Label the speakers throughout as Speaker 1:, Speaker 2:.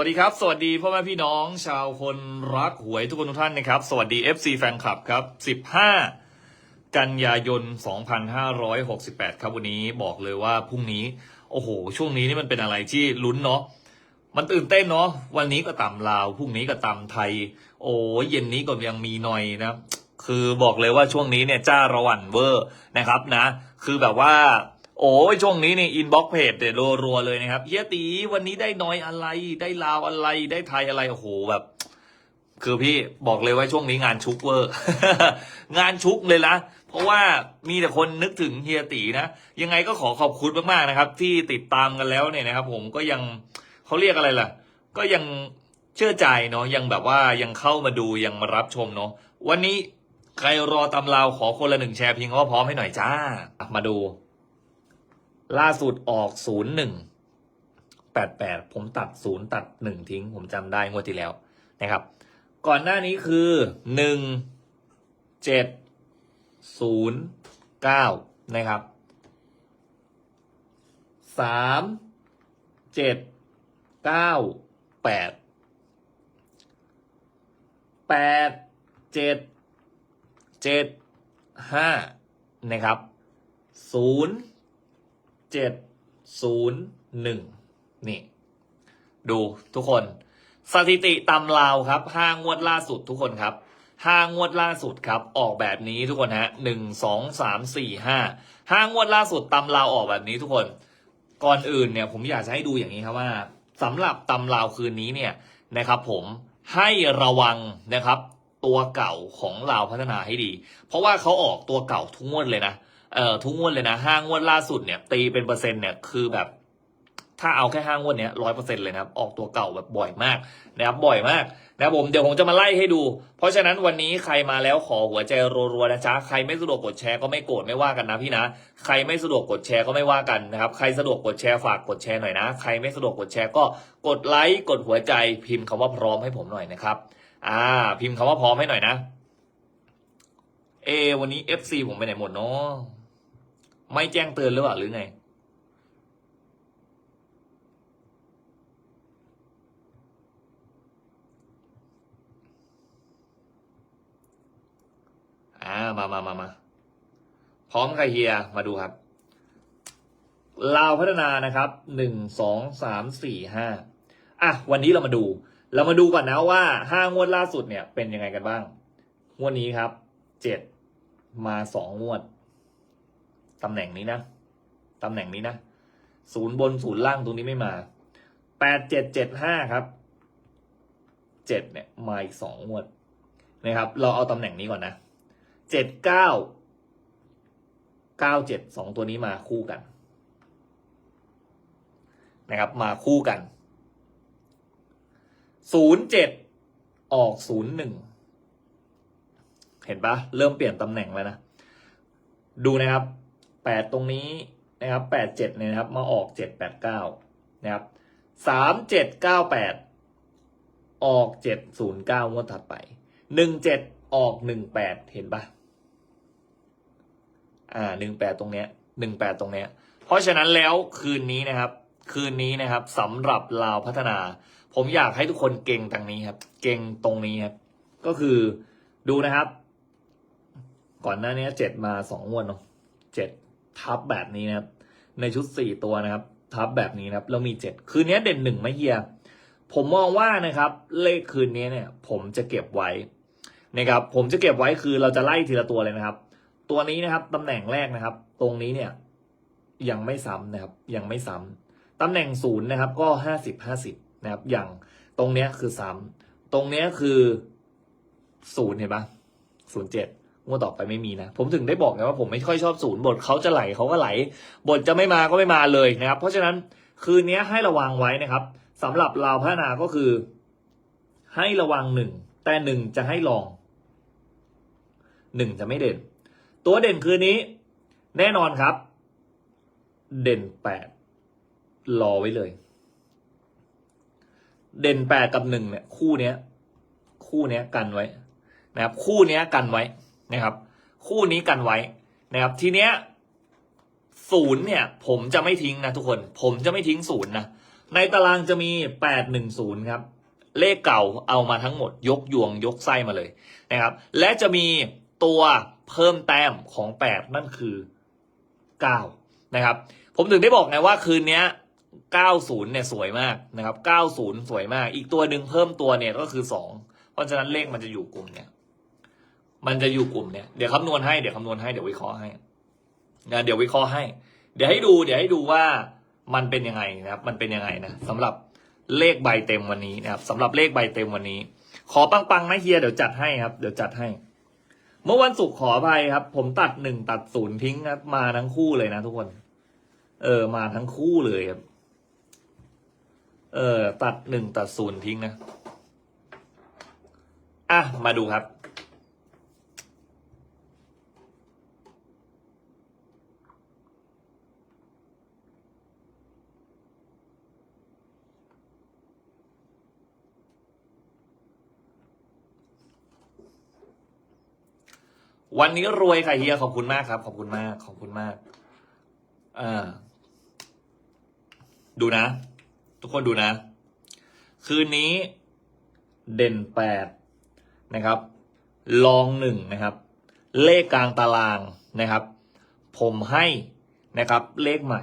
Speaker 1: วัสดีครับ สวัสดีพ่อแม่พี่น้อง ชาวคนรักหวยทุกคนทุกท่านนะครับ สวัสดี FC แฟนคลับครับ 15 กันยายน 2568 ครับวันนี้บอกเลยว่าพรุ่งนี้ โอ้โห ช่วงนี้นี่มันเป็นอะไรที่ลุ้นเนาะ มันตื่นเต้นเนาะ วันนี้ก็ต่ำลาว พรุ่งนี้ก็ต่ำไทย โอ้เย็นนี้ก็ยังมีหน่อยนะ คือบอกเลยว่าช่วงนี้เนี่ยจ้าระหวันเวอร์นะครับนะ คือแบบว่า โอ้ยช่วงนี้นี่อินบ็อกเพจเนี่ยรัวๆเลยนะครับเฮียตีวันนี้ได้น้อยอะไร ได้ลาวอะไรได้ไทยอะไรโอ้โหแบบ คือพี่บอกเลยว่าช่วงนี้งานชุกเวอร์งานชุกเลยนะเพราะว่ามีแต่คนนึกถึงเฮียตีนะยังไงก็ขอขอบคุณมากๆนะครับ ที่ติดตามกันแล้วเนี่ยนะครับ ผมก็ยังเขาเรียกอะไรล่ะ ก็ยังเชื่อใจเนาะยังแบบว่ายังเข้ามาดูยังมารับชมเนาะวันนี้ใครรอตำราวขอคนละหนึ่งแชร์เพียงว่าพร้อมให้หน่อยจ้า มาดู ล่าสุดออกศูนย์หนึ่งแปดแปดผมตัดศูนย์ตัดหนึ่งทิ้ง ผมจำได้งวดที่แล้วนะครับ ก่อนหน้านี้คือหนึ่งเจ็ดศูนย์เก้านะครับสามเจ็ดเก้าแปดแปดเจ็ดเจ็ดห้านะครับศูนย์ เจ็ดศูนย์หนึ่งนี่ ดูทุกคน สถิติตำลาวครับห้างวดล่าสุดทุกคนครับห้างวดล่าสุดครับออกแบบนี้ทุกคนฮะหนึ่งสองสามสี่ห้าห้างวดล่าสุดตำลาวออกแบบนี้ทุกคน ก่อนอื่นเนี่ยผมอยากจะให้ดูอย่างนี้ครับว่าสำหรับตำลาวคืนนี้เนี่ยนะครับผมให้ระวังนะครับ ตัวเก่าของลาวพัฒนาให้ดี เพราะว่าเขาออกตัวเก่าทุกงวดเลยนะ เอ่อทุกงวดเลยนะห้างวดล่าสุดเนี่ย ตีเป็นเปอร์เซ็นต์เนี่ยคือแบบ ถ้าเอาแค่ห้างวดเนี้ยร้อยเปอร์เซ็นต์เลยนะครับ ออกตัวเก่าแบบบ่อยมากนะครับบ่อยมากนะครับผมเดี๋ยวผมจะมาไล่ให้ดู เพราะฉะนั้นวันนี้ใครมาแล้วขอหัวใจรัวๆนะจ๊ะใครไม่สะดวกกดแชร์ก็ไม่โกรธไม่ว่ากันนะพี่นะ ใครไม่สะดวกกดแชร์ก็ไม่ว่ากันนะครับใครสะดวกกดแชร์ฝากกดแชร์หน่อยนะ ใครไม่สะดวกกดแชร์ก็กดไลค์กดหัวใจพิมพ์คำว่าพร้อมให้ผมหน่อยนะครับ อ่า พิมพ์คำว่าพร้อมให้หน่อยนะ เอ วันนี้ FC ผมไปไหนหมดเนาะ ไม่แจ้งเตือนหรือเปล่าหรือไง อ่า มามามามาพร้อมค่ะเฮีย มาดูครับลาวพัฒนานะครับหนึ่งสองสามสี่ห้าอะ วันนี้เรามาดู เรามาดูก่อนนะว่าห้างวดล่าสุดเนี่ยเป็นยังไงกันบ้าง งวดนี้ครับเจ็ดมาสองงวด ตำแหน่งนี้นะตำแหน่งนี้นะศูนย์บนศูนย์ล่างตรงนี้ไม่มาแปดเจ็ดเจ็ดห้าครับเจ็ดเนี่ยมาอีกสองงวดนะครับ เราเอาตำแหน่งนี้ก่อนนะเจ็ดเก้าเก้าเจ็ดสองตัวนี้มาคู่กัน นะครับ มาคู่กันศูนย์เจ็ดออกศูนย์หนึ่งเห็นปะเริ่มเปลี่ยนตำแหน่งแล้วนะ ดูนะครับ แปดตรงนี้นะครับแปดเจ็ดเนี่ยนะครับมาออกเจ็ดแปดเก้านะครับสามเจ็ดเก้าแปดออกเจ็ดศูนย์เก้างวดถัดไปหนึ่งเจ็ดออกหนึ่งแปดเห็นปะอ่าหนึ่งแปดตรงเนี้ยหนึ่งแปดตรงเนี้ย เพราะฉะนั้นแล้วคืนนี้นะครับ คืนนี้นะครับสำหรับลาวพัฒนา ผมอยากให้ทุกคนเก่งตรงนี้ครับ เก่งตรงนี้ครับ ก็คือดูนะครับ ก่อนหน้านี้เจ็ดมาสองงวดเนาะเจ็ด ทับแบบนี้นะครับ ในชุดสี่ตัวนะครับ ทับแบบนี้นะครับแล้วมีเจ็ดคืนนี้เด่นหนึ่งไม่เฮียผมมองว่านะครับ เลขคืนนี้เนี่ย ผมจะเก็บไว้นะครับ ผมจะเก็บไว้คือเราจะไล่ทีละตัวเลยนะครับ ตัวนี้นะครับตำแหน่งแรกนะครับ ตรงนี้เนี่ยยังไม่ซ้ำนะครับ ยังไม่ซ้ำตำแหน่งศูนย์นะครับ ก็ห้าสิบห้าสิบนะครับ อย่างตรงเนี้ยคือซ้ำตรงเนี้ยคือศูนย์เห็นปะศูนย์เจ็ด งวดต่อไปไม่มีนะ ผมถึงได้บอกไงว่าผมไม่ค่อยชอบศูนย์บทเขาจะไหลเขาก็ไหล บทจะไม่มาก็ไม่มาเลยนะครับ เพราะฉะนั้นคืนนี้ให้ระวังไว้นะครับสำหรับลาวพัฒนาก็คือ ให้ระวังหนึ่งแต่หนึ่งจะให้ลองหนึ่งจะไม่เด่น ตัวเด่นคืนนี้ แน่นอนครับ เด่นแปดรอไว้เลย เด่นแปดกับหนึ่งเนี่ย คู่เนี้ย คู่เนี้ยกันไว้ นะครับ คู่เนี้ยกันไว้ นะครับ คู่นี้กันไว้นะครับ ทีเนี้ยศูนย์เนี่ย ผมจะไม่ทิ้งนะทุกคน ผมจะไม่ทิ้งศูนย์นะ ในตารางจะมีแปดหนึ่งศูนย์ครับ เลขเก่าเอามาทั้งหมด ยกยวงยกไส้มาเลยนะครับ และจะมีตัวเพิ่มแต้มของแปดนั่นคือเก้านะครับ ผมถึงได้บอกไงว่าคืนเนี้ย90เนี่ยสวยมากนะครับ90 สวยมาก อีกตัวหนึ่งเพิ่มตัวเนี่ยก็คือ 2 เพราะฉะนั้นเลขมันจะอยู่กลุ่มเนี่ย มันจะอยู่กลุ่มเนี่ยเดี๋ยวคำนวณให้เดี๋ยวคำนวณให้เดี๋ยววิเคราะห์ให้นะเดี๋ยววิเคราะห์ให้ เดี๋ยวให้ดู เดี๋ยวให้ดูว่ามันเป็นยังไงนะครับ มันเป็นยังไงนะสำหรับเลขใบเต็มวันนี้นะครับสำหรับเลขใบเต็มวันนี้ ขอปังๆนะเฮียเดี๋ยวจัดให้ครับ เดี๋ยวจัดให้ เมื่อวันศุกร์ขออภัยครับ ผมตัดหนึ่งตัดศูนย์ทิ้งครับมาทั้งคู่เลยนะทุกคน เออ มาทั้งคู่เลยครับ เออ ตัดหนึ่งตัดศูนย์ทิ้งนะ อะ มาดูครับ วันนี้รวยค่ะเฮียขอบคุณมากครับ ขอบคุณมาก ขอบคุณมากอ่าดูนะ ทุกคนดูนะ คืนนี้ เด่นแปดนะครับ ลองหนึ่งนะครับ เลขกลางตารางนะครับ ผมให้นะครับ เลขใหม่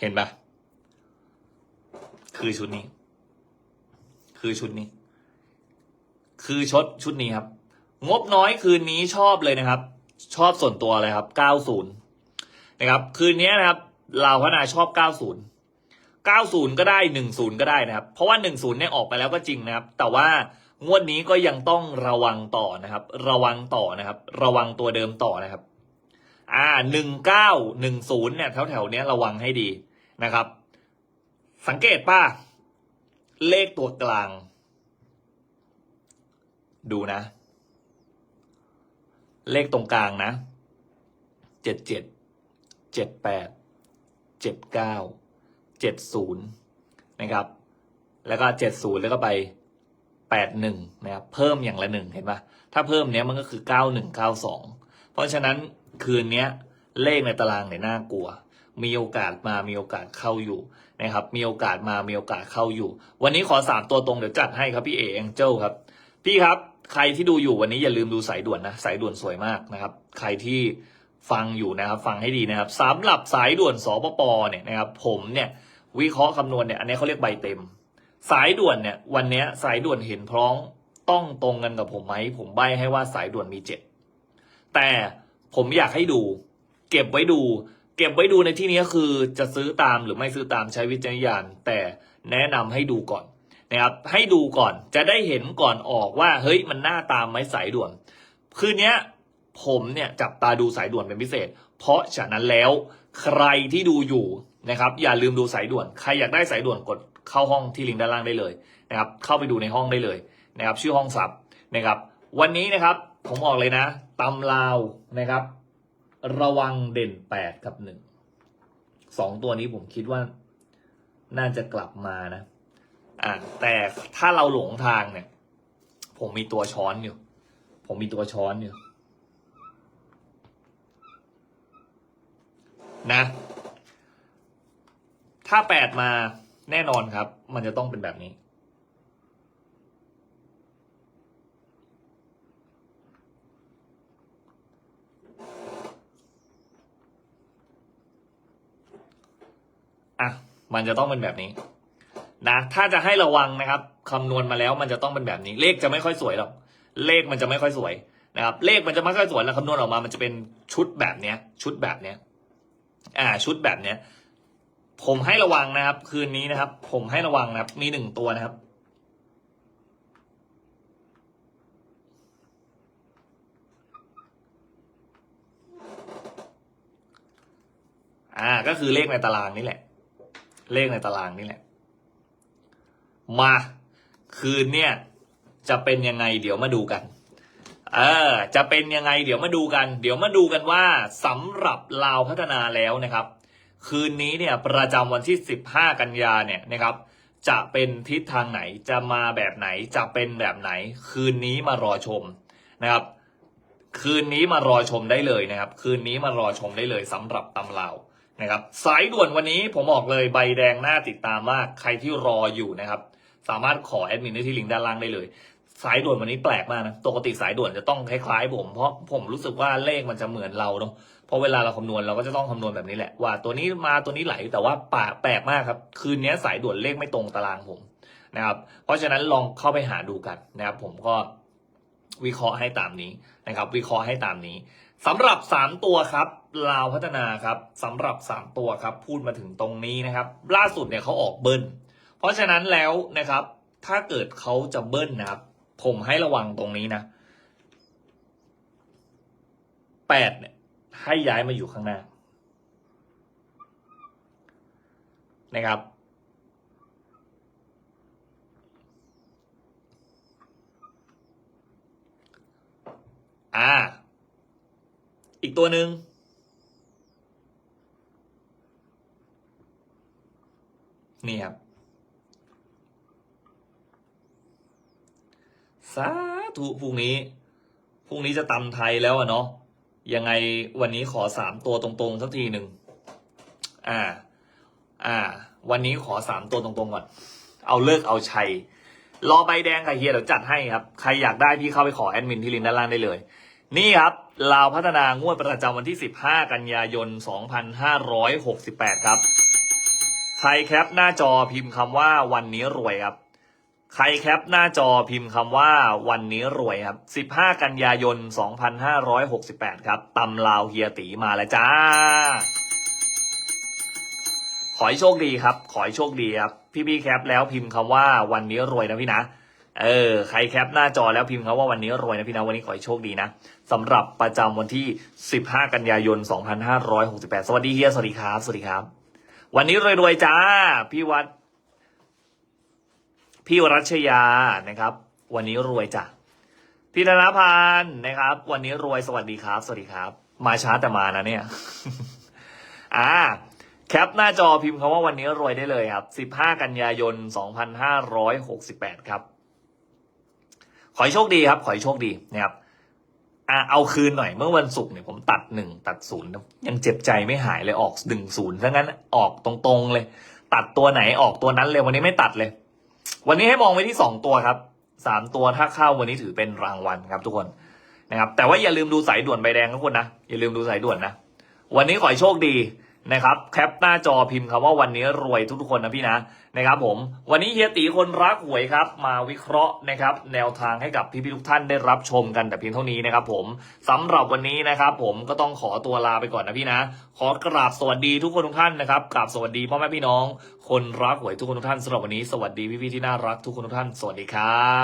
Speaker 1: เห็นปะคือชุดนี้ คือชุดนี้ คือชดชุดนี้ครับ งบน้อยคืนนี้ชอบเลยนะครับ ชอบส่วนตัวเลยครับ 90 นะครับ คืนนี้นะครับลาวพนาชอบ 90 90 ก็ได้ 10 ก็ได้นะครับ เพราะว่า 10 เนี่ยออกไปแล้วก็จริงนะครับ แต่ว่างวดนี้ก็ยังต้องระวังต่อนะครับ ระวังต่อนะครับ ระวังตัวเดิมต่อนะครับ อ่า 19 10 เนี่ยแถวแถวๆเนี้ยระวังให้ดีนะครับ สังเกตป่ะ เลขตัวกลาง ดูนะ เลขตรงกลางนะเจ็ดเจ็ดเจ็ดแปดเจ็ดเก้าเจ็ดศูนย์นะครับ แล้วก็เจ็ดศูนย์แล้วก็ไปแปดหนึ่งนะครับเพิ่มอย่างละหนึ่งเห็นปะถ้าเพิ่มเนี้ยมันก็คือเก้าหนึ่งเก้าสองเพราะฉะนั้นคืนเนี้ยเลขในตารางเนี่ยน่ากลัว มีโอกาสมามีโอกาสเข้าอยู่นะครับมีโอกาสมามีโอกาสเข้าอยู่ วันนี้ขอสามตัวตรงเดี๋ยวจัดให้ครับพี่เอแองเจิลครับ พี่ครับใครที่ดูอยู่วันนี้อย่าลืมดูสายด่วนนะสายด่วนสวยมากนะครับ ใครที่ฟังอยู่นะครับ ฟังให้ดีนะครับสำหรับสายด่วนสปปเนี่ยนะครับ ผมเนี่ยวิเคราะห์คำนวณเนี่ยอันนี้เขาเรียกใบเต็ม สายด่วนเนี่ยวันนี้สายด่วนเห็นพร้อมต้องตรงกันกับผมไหมผมใบให้ว่าสายด่วนมีเจ็ดแต่ผมอยากให้ดู เก็บไว้ดู เก็บไว้ดูในที่นี้ก็คือจะซื้อตามหรือไม่ซื้อตามใช้วิจารณญาณแต่แนะนำให้ดูก่อนนะครับให้ดูก่อนจะได้เห็นก่อนออกว่า เฮ้ยมันน่าตามไหมสายด่วน คืนนี้ผมเนี่ยจับตาดูสายด่วนเป็นพิเศษ เพราะฉะนั้นแล้วใครที่ดูอยู่นะครับ อย่าลืมดูสายด่วน ใครอยากได้สายด่วนกดเข้าห้องที่ลิงก์ด้านล่างได้เลยนะครับ เข้าไปดูในห้องได้เลยนะครับ ชื่อห้องสับนะครับ วันนี้นะครับผมบอกเลยนะตำลาวนะครับ ระวังเด่นแปดกับหนึ่งสองตัวนี้ผมคิดว่าน่าจะกลับมานะ อ่าแต่ถ้าเราหลงทางเนี่ย ผมมีตัวช้อนอยู่ ผมมีตัวช้อนอยู่ นะ ถ้าแปดมาแน่นอนครับ มันจะต้องเป็นแบบนี้ อะมันจะต้องเป็นแบบนี้นะถ้าจะให้ระวังนะครับคำนวณมาแล้วมันจะต้องเป็นแบบนี้ เลขจะไม่ค่อยสวยหรอกเลขมันจะไม่ค่อยสวยนะครับเลขมันจะไม่ค่อยสวยแล้วคำนวณออกมา มันจะเป็นชุดแบบเนี้ย ชุดแบบเนี้ย อ่า ชุดแบบเนี้ย ผมให้ระวังนะครับ คืนนี้นะครับ ผมให้ระวังนะครับ มีหนึ่งตัวนะครับ อ่า ก็คือเลขในตารางนี่แหละ เลขในตารางนี่แหละ มาคืนเนี่ย จะเป็นยังไงเดี๋ยวมาดูกัน เออ จะเป็นยังไงเดี๋ยวมาดูกัน เดี๋ยวมาดูกันว่าสำหรับลาวพัฒนาแล้วนะครับ คืนนี้เนี่ยประจำวันที่ 15 กันยาเนี่ยนะครับ จะเป็นทิศทางไหนจะมาแบบไหนจะเป็นแบบไหน คืนนี้มารอชมนะครับ คืนนี้มารอชมได้เลยนะครับ คืนนี้มารอชมได้เลยสำหรับตำลาว นะครับสายด่วนวันนี้ผมบอกเลยใบแดงหน้าติดตามมากใครที่รออยู่นะครับ สามารถขอแอดมินได้ที่ลิงก์ด้านล่างได้เลย สายด่วนวันนี้แปลกมากนะปกติสายด่วนจะต้องคล้ายๆ ผม เพราะผมรู้สึกว่าเลขมันจะเหมือนเราเนาะเพราะเวลาเราคำนวณเราก็จะต้องคำนวณแบบนี้แหละว่า ตัวนี้มาตัวนี้ไหลแต่ว่าป่าแปลกมากครับ คืนนี้สายด่วนเลขไม่ตรงตารางผมนะครับ เพราะฉะนั้นลองเข้าไปหาดูกันนะครับ ผมก็วิเคราะห์ให้ตามนี้นะครับ วิเคราะห์ให้ตามนี้สำหรับสามตัวครับ ลาวพัฒนาครับสำหรับสามตัวครับ พูดมาถึงตรงนี้นะครับ ล่าสุดเนี่ยเขาออกเบิ้ลเพราะฉะนั้นแล้วนะครับ ถ้าเกิดเขาจะเบิ้ลนะครับ ผมให้ระวังตรงนี้นะแปดเนี่ยให้ย้ายมาอยู่ข้างหน้านะครับอ่า อีกตัวหนึ่ง นี่ครับสาธุพรุ่งนี้พรุ่งนี้จะตำไทยแล้วอะเนาะยังไงวันนี้ขอสามตัวตรงๆสักทีหนึ่งอ่า อ่า วันนี้ขอสามตัวตรงๆก่อน เอาเลิกเอาชัย รอใบแดงค่ะเฮียเดี๋ยวจัดให้ครับ ใครอยากได้พี่เข้าไปขอแอดมินที่ลิงก์ด้านล่างได้เลย นี่ครับลาวพัฒนางวดประจำวันที่ 15 กันยายน 2568 ครับ ใครแคปหน้าจอพิมพ์คำว่าวันนี้รวยครับใครแคปหน้าจอพิมพ์คำว่าวันนี้รวยครับ 15 กันยายน 2568 ครับตำลาวเฮียตีมาแล้วจ้า ขอให้โชคดีครับ ขอให้โชคดีครับ พี่พี่แคปแล้วพิมพ์คำว่าวันนี้รวยนะพี่นะ เออ ใครแคปหน้าจอแล้วพิมพ์คำว่าวันนี้รวยนะพี่นะ วันนี้ขอให้โชคดีนะสำหรับประจำวันที่ 15 กันยายน 2568 สวัสดีเฮีย สวัสดีครับ สวัสดีครับ วันนี้รวยๆจ้า พี่วัด พี่รัชยานะครับ วันนี้รวยจ้ะพี่ธนพันธ์นะครับ วันนี้รวยสวัสดีครับ สวัสดีครับ มาช้าแต่มานะเนี่ย อ่า แคปหน้าจอพิมพ์คำว่าวันนี้รวยได้เลยครับ 15 กันยายน 2568 ครับ ขอให้โชคดีครับ ขอให้โชคดีนะครับ อ่าเอาคืนหน่อยเมื่อวันศุกร์เนี่ยผมตัดหนึ่งตัดศูนย์ยังเจ็บใจไม่หายเลยออกหนึ่งศูนย์ถ้างั้นออกตรงๆเลย ตัดตัวไหนออกตัวนั้นเลยวันนี้ไม่ตัดเลย วันนี้ให้มองไว้ที่สองตัวครับสามตัวถ้าเข้าวันนี้ถือเป็นรางวัลครับทุกคนนะครับแต่ว่าอย่าลืมดูสายด่วนใบแดงทุกคนนะอย่าลืมดูสายด่วนนะวันนี้ขอให้โชคดี นะครับแคปหน้าจอพิมพ์คำว่าวันนี้รวยทุกๆคนนะพี่นะนะครับผมวันนี้เฮียตีคนรักหวยครับมาวิเคราะห์นะครับแนวทางให้กับพี่ๆทุกท่านได้รับชมกันแต่เพียงเท่านี้นะครับผมสำหรับวันนี้นะครับผมก็ต้องขอตัวลาไปก่อนนะพี่นะ ขอกราบสวัสดีทุกคนทุกท่านนะครับกราบสวัสดีพ่อแม่พี่น้อง คนรักหวยทุกคนทุกท่านสำหรับวันนี้สวัสดีพี่ๆที่น่ารักทุกคนทุกท่านสวัสดีครับ